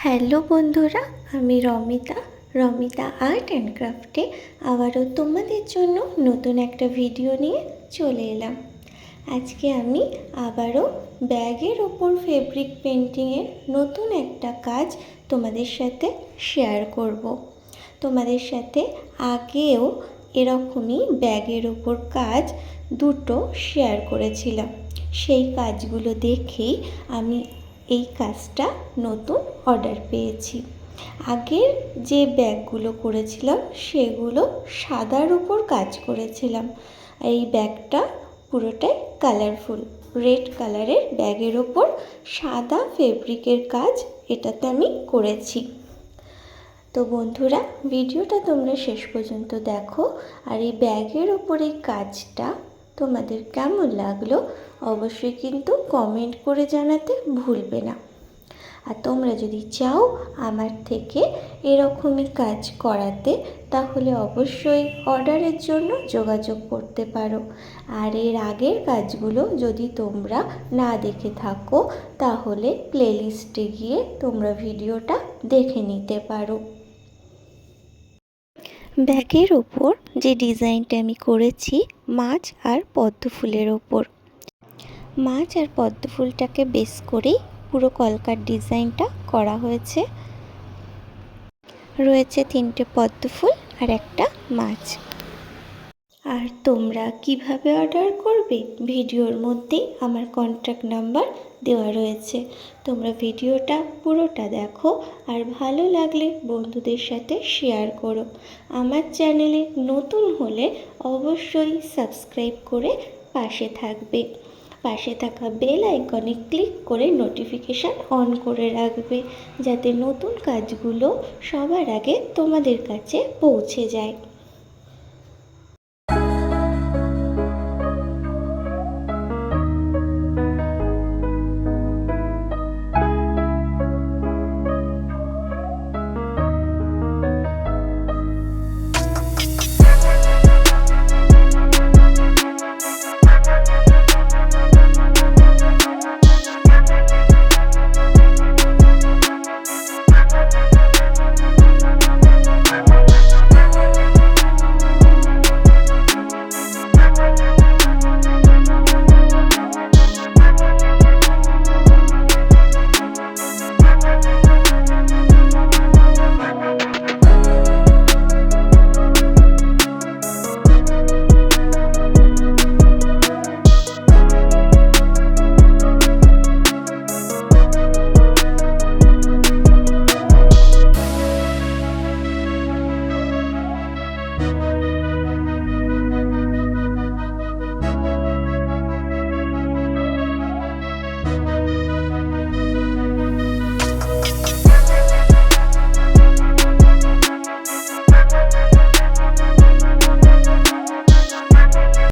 Hello বন্ধুরা, আমি Ramita Ramita art and ক্রাফটে আবারও তোমাদের জন্য নতুন একটা ভিডিও নিয়ে চলে এলাম আজকে আমি আবারও ব্যাগের ওপর ফেব্রিক পেন্টিংয়ের নতুন একটা কাজ তোমাদের সাথে শেয়ার করব। তোমাদের সাথে আগেও এরকমই ব্যাগের ওপর কাজ দুটো শেয়ার করেছিলাম সেই কাজগুলো দেখেই আমি এই কাজটা নতুন অর্ডার পেয়েছি। আগের যে ব্যাগগুলো করেছিলাম, সেগুলো সাদার উপর কাজ করেছিলাম। এই ব্যাগটা পুরোটাই কালারফুল রেড কালারের ব্যাগের ওপর সাদা ফেব্রিকের কাজ এটাতে আমি করেছি। তো বন্ধুরা ভিডিওটা তোমরা শেষ পর্যন্ত দেখো। আর এই ব্যাগের ওপর এই কাজটা তোমাদের কেমন লাগল অবশ্যই কিন্তু কমেন্ট করে জানাতে ভুলবে না। আর তোমরা যদি চাও আমার থেকে এরকমই কাজ করাতে, তাহলে অবশ্যই অর্ডারের জন্য যোগাযোগ করতে পারো। আর এর আগের কাজগুলো যদি তোমরা না দেখে থাকো, তাহলে প্লেলিস্টে গিয়ে তোমরা ভিডিওটা দেখে নিতে পারো। ব্যাগের ওপর যে ডিজাইনটা আমি করেছি মাছ আর পদ্ম ফুলের ওপর। মাছ আর পদ্ম ফুলটাকে বেস করেই পুরো কলকার ডিজাইনটা করা হয়েছে। রয়েছে তিনটে পদ্ম ফুল আর একটা মাছ। আর তোমরা কীভাবে অর্ডার করবে? ভিডিওর মধ্যেই আমার কন্ট্যাক্ট নাম্বার দেওয়া রয়েছে। তোমরা ভিডিওটা পুরোটা দেখো আর ভালো লাগলে বন্ধুদের সাথে শেয়ার করো। আমার চ্যানেলে নতুন হলে অবশ্যই সাবস্ক্রাইব করে পাশে থাকবে। পাশে থাকা বেল আইকনে ক্লিক করে নোটিফিকেশান অন করে রাখবে, যাতে নতুন কাজগুলো সবার আগে তোমাদের কাছে পৌঁছে যায়।